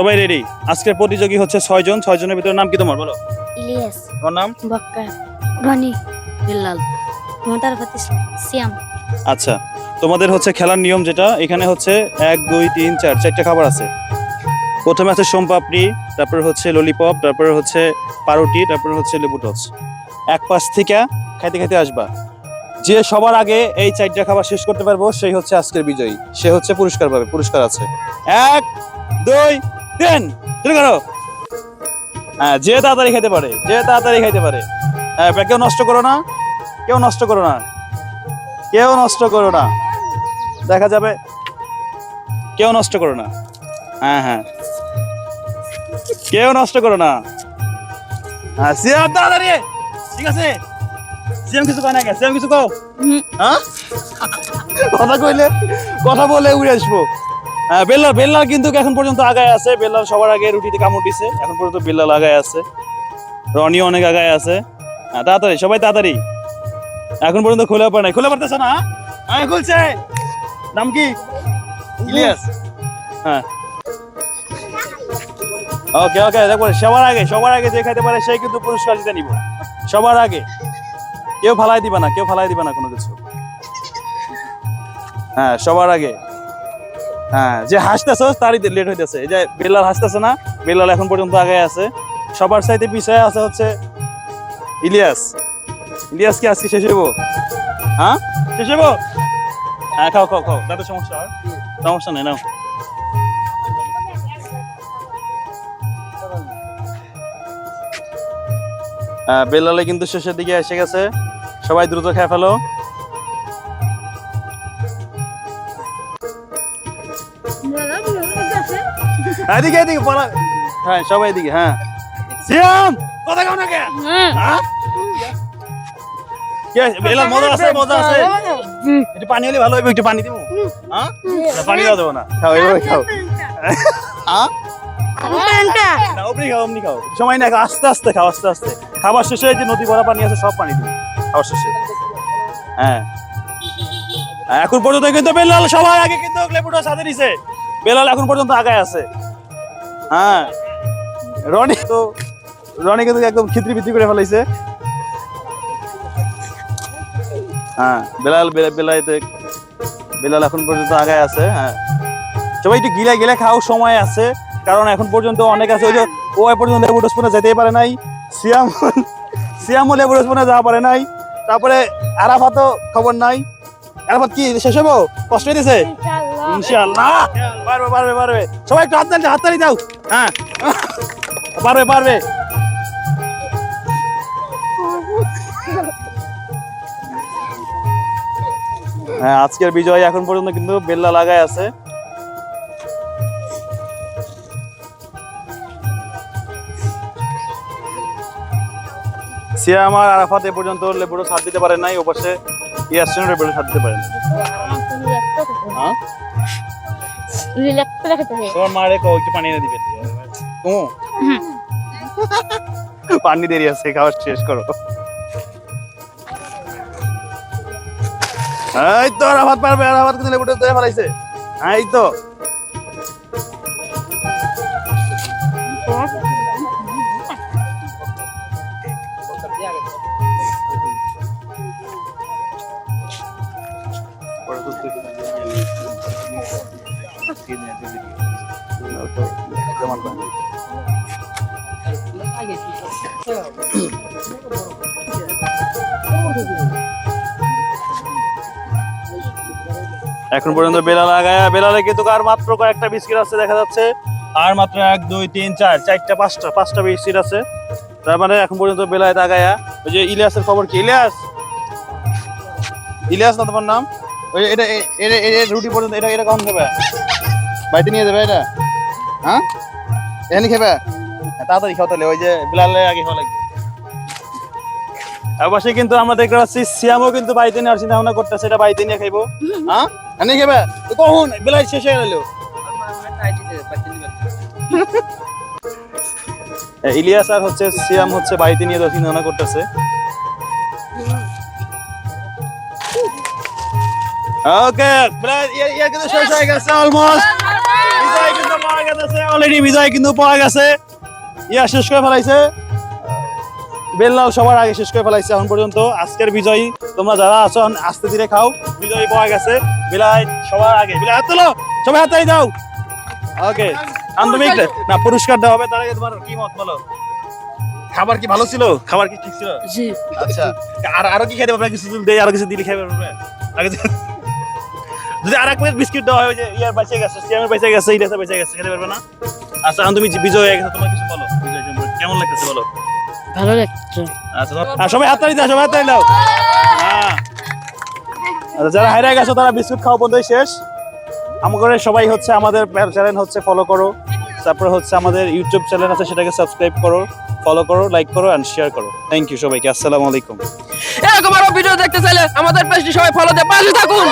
সবাই রেডি আজকের প্রতিযোগী হচ্ছে ছয়জন ছয়জনের ভিতরে নাম কি তোমার? বলো। ইলিয়াস। তোমার নাম? বক্কা। রনি। বিল্লাল। সিয়াম। আচ্ছা তোমাদের হচ্ছে খেলার নিয়ম যেটা এখানে হচ্ছে এক দুই তিন চার চারটা খাবার আছে। প্রথমে আছে সোমপাপড়ি তারপরে হচ্ছে ললিপপ তারপরে হচ্ছে পাউরুটি তারপরে হচ্ছে লেবু টস এক পাশ থেকে খাইতে খাইতে আসবা। যে সবার আগে এই চারটা খাবার শেষ করতে পারব সেই হচ্ছে আজকের বিজয়ী। সে হচ্ছে পুরস্কার পাবে পুরস্কার আছে। এক দুই তিন শুরু করো। হ্যাঁ যে তাড়াতাড়ি খেতে পারে যে তাড়াতাড়ি খাইতে পারে। হ্যাঁ কেউ নষ্ট করো না কেউ নষ্ট করো না কেউ নষ্ট করো না। দেখা যাবে কেউ নষ্ট করো না। হ্যাঁ হ্যাঁ। কেউ নষ্ট করো না। হ্যাঁ সিয়াম তাড়াতাড়ি। ঠিক আছে? সিয়াম কিছু কয় না? সিয়াম কিছু কও? হ্যাঁ? কথা কইলে কথা বলে উড়ে আসব। বেল্লাল বেল্লাল কিন্তু এখন পর্যন্ত আগায় আছে। বেল্লাল সবার আগে রুটিতে কামড় দিছে। এখন পর্যন্ত বেল্লাল আগায় আছে। রনি অনেক আগায় আছে। হ্যাঁ তাড়াতাড়ি, সবাই তাড়াতাড়ি। এখন পর্যন্ত খুলে পারে নাই। খুলে পারতেছে না হ্যাঁ? খুলছে। নাম কি? ইলিয়াস। হ্যাঁ। ওকে ওকে দেখো, সবার আগে সবার আগে যে খাইতে পারে, সেই কিন্তু পুরস্কার জিতে নিব। সবার আগে। কেউ ফালাই দিবা না, কেউ ফালাই দিবা না কোনো কিছু। হ্যাঁ সবার আগে। হ্যাঁ যে হাসতেছ, তারই লেট হইতেছে। যে বেল্লাল হাসতেছে না বেল্লাল এখন পর্যন্ত আগে আছে। সবার সাইতে আছে হচ্ছে ইলিয়াস। ইলিয়াস কি আজকে শেষ হইব? হ্যাঁ? শেষ হইব? হ্যাঁ খাও খাও খাও। তাতে সমস্যা সমস্যা নেই, নাও। বেলালে কিন্তু শেষের দিকে এসে গেছে। সবাই দ্রুত খেয়ে ফেলো। এদিকে এদিকে বলা হ্যাঁ সবাই এদিকে হ্যাঁ। কথা কে? হ্যাঁ। কি মজা আছে মজা আছে। একটু পানি হলে ভালো হবে একটু পানি দিব হ্যাঁ? পানি দাও দেবো না। খাও এভাবে খাও। হ্যাঁ? অমনি খাও সময় না আস্তে আস্তে খাও আস্তে আস্তে। খাবার শেষে যে নদী ভরা পানি আছে সব পানি দিবে খাবার শেষে। হ্যাঁ। এখন পর্যন্ত কিন্তু বেলাল সবাই আগে কিন্তু লেবুটা সাথে দিছে বেলাল এখন পর্যন্ত আগায় আছে। হ্যাঁ। রনি তো, রনি কিন্তু একদম খিত্রি বিত্রি করে ফেলাইছে। হ্যাঁ বেলাল বেলা- বেলাইতে বেলাল এখন পর্যন্ত আগায় আছে হ্যাঁ। সবাই একটু গিলা গিলা খাও, সময় আছে। কারণ এখন পর্যন্ত অনেক আছে, ওই যে ও এ পর্যন্ত লেবু ডোসপনে যেতেই পারে নাই। সিয়াম সিয়ামও লেবু ডোসপনে যাওয়া পারে নাই। তারপরে আরাফাতও খবর নাই। আরাফাত কি, শেষ হব কষ্ট হইতেছে? ইনশাআল্লাহ। পারবে পারবে পারবে সবাই একটু হাততালি হাততালি দাও। হ্যাঁ। পারবে পারবে হ্যাঁ আজকের বিজয় এখন পর্যন্ত কিন্তু বেল্লা লাগায় আছে। সিয়াম আর আরাফাত এ পর্যন্ত লেবুড়ো সাথ দিতে পারে নাই ওপাশে ইয়াসিন লেবুড়ো সাথ দিতে পারে না হ্যাঁ তোমার মারে কো একটু পানি এনে দিবে। তুমি পানি দেরি আছে খাবার শেষ করো। এই তো আরাফাত পারবে আরাফাত কিন্তু লেবুটা দিয়ে ফেলাইছে। হ্যাঁ এই তো। এখন পর্যন্ত বেলা লাগায় বেলালে কিন্তু আর মাত্র কয়েকটা বিস্কিট আছে দেখা যাচ্ছে। আর মাত্র এক, দুই, তিন, চার, চারটা, পাঁচটা পাঁচটা বিস্কিট আছে। তার মানে এখন পর্যন্ত বেলায় তাগায়া ওই যে ইলিয়াসের খবর কি? ইলিয়াস? ইলিয়াস না তোমার নাম? ওই এটা রুটি পর্যন্ত এটা এটা কখন খাবে? বাড়িতে নিয়ে যাবে এটা? হ্যাঁ এখানে খাবে? হ্যাঁ, তাড়াতাড়ি খাও তাহলে ওই যে বিলালে আগে খাওয়া লাগবে। অবশ্যই কিন্তু দেখতে পাচ্ছি সিয়ামও কিন্তু বাড়িতে নেওয়ার চিন্তা ভাবনা করতেছে এটা বাড়িতে নিয়ে খাইবো। হ্যাঁ এনে খাবে? কখন? বেলায় শেষ হয়ে গেল। ইলিয়াস আর হচ্ছে সিয়াম হচ্ছে বাড়িতে নিয়ে চিন্তা ভাবনা করতেছে। ওকে প্রায় ইয়ে ইয়ে কিন্তু শেষ হয়ে গেছে অলমোস্ট বিজয় কিন্তু অলরেডি বিজয় কিন্তু পাওয়া গেছে। ইয়া শেষ করে ফেলাইছে। বেল্লাল সবার আগে শেষ করে ফেলাইছে এখন পর্যন্ত। আজকের বিজয়ী তোমরা যারা আছো আস্তে ধীরে খাও। বিজয়ী পাওয়া গেছে। বিলাই সবার আগে। বিলাই হাত তোলো! সবাই হাতাই দাও! ওকে আন্তরিক। না পুরস্কার দেওয়া হবে তার আগে তোমার কি মত বলো? খাবার কি ভালো ছিল? খাবার কি ঠিক ছিল? জি। আচ্ছা। আর আরও কি খাইতে পারবে? কিছু দেই আরও কিছু দিলে খাইতে পারবে। আগে যদি- আর এক প্লেট বিস্কিট দেওয়া হয় যে ইয়ার বেঁচে গেছে সিয়ামের বেঁচে গেছে ইলিয়াসের বেঁচে গেছে খেতে পারবে না? আচ্ছা তুমি বিজয় হয়ে গেছে তোমার কিছু বলো। বিজয় সম্পর্কে কেমন লাগতেছে বলো? ভালো লাগছে। আচ্ছা সবাই হাততালি দাও সবাই হাততালি দাও। হ্যাঁ। আচ্ছা যারা হারিয়ে গেছো তারা বিস্কুট খাওয়া পর্যন্তই শেষ। আমাদের সবাই হচ্ছে আমাদের চ্যানেল হচ্ছে ফলো করো। তারপরে হচ্ছে আমাদের ইউটিউব চ্যানেল আছে সেটাকে সাবস্ক্রাইব করো ফলো করো লাইক করো অ্যান্ড শেয়ার করো। থ্যাংক ইউ সবাইকে আসসালামু আলাইকুম। এরকম আরও ভিডিও দেখতে চাইলে আমাদের পেজটি সবাই ফলো দিয়ে পাশে থাকুন।